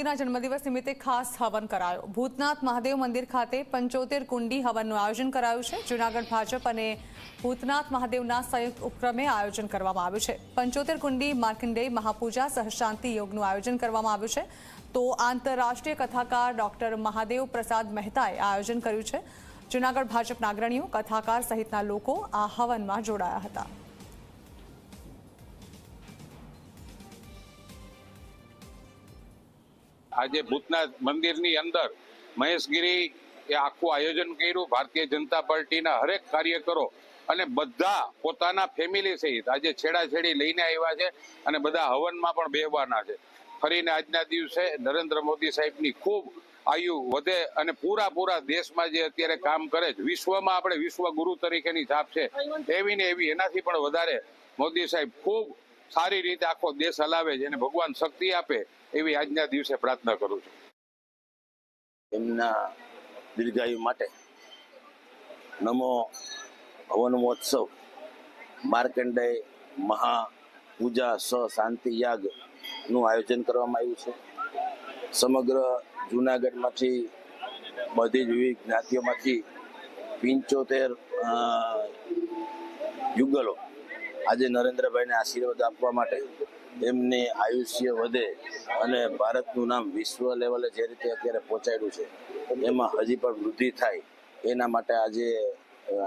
મોદીના જન્મદિવસ નિમિત્તે ખાસ હવન કરાયો. ભૂતનાથ મહાદેવ મંદિર ખાતે પંચોતેર કુંડી હવનનું આયોજન કરાયું છે. જૂનાગઢ ભાજપ અને ભૂતનાથ મહાદેવના સંયુક્ત ઉપક્રમે આયોજન કરવામાં આવ્યું છે. પંચોતેર કુંડી માર્કંડેય મહાપૂજા સહશાંતિ યોગનું આયોજન કરવામાં આવ્યું છે. તો આંતરરાષ્ટ્રીય કથાકાર ડોક્ટર મહાદેવ પ્રસાદ મહેતાએ આયોજન કર્યું છે. જૂનાગઢ ભાજપના અગ્રણીઓ કથાકાર સહિતના લોકો આ હવનમાં જોડાયા હતા. આજે ભૂતનાથ મંદિરની અંદર મહેશગીરી એ આખું આયોજન કર્યું. ભારતીય જનતા પાર્ટીના હરેક કાર્યકરો અને બધા પોતાના ફેમિલી સહિત આજે છેડાછેડી લઈને આવ્યા છે અને બધા હવનમાં પણ બેહવાના છે. ફરીને આજના દિવસે નરેન્દ્ર મોદી સાહેબની ખૂબ આયુ વધે અને પૂરા પૂરા દેશમાં જે અત્યારે કામ કરે છે, વિશ્વમાં આપણે વિશ્વ ગુરુ તરીકેની છાપ છે. એવી ને એવી એનાથી પણ વધારે મોદી સાહેબ ખૂબ સારી રીતે આખો દેશ હલાવે અને ભગવાન શક્તિ આપે એવી આજના દિવસે પ્રાર્થના કરું છું. એમના દીર્ઘાયુ માટે નમો હવન મહોત્સવ મહા પૂજા સ શાંતિ યાગનું આયોજન કરવામાં આવ્યું છે. સમગ્ર જૂનાગઢમાંથી બધી જ વિવિધ જ્ઞાતિઓમાંથી પંચોતેર યુગલો આજે નરેન્દ્રભાઈને આશીર્વાદ આપવા માટે એમની આયુષ્ય વધે અને ભારતનું નામ વિશ્વ લેવલે જે રીતે અત્યારે પહોંચાડ્યું છે, એમાં હજી પણ વૃદ્ધિ થાય, એના માટે આજે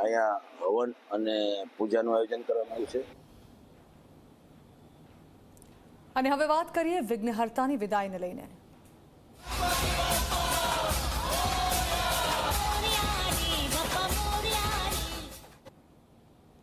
અહીંયા હવન અને પૂજાનું આયોજન કરવામાં આવ્યું છે. અને હવે વાત કરીએ વિઘ્નહર્તાની વિદાયને લઈને.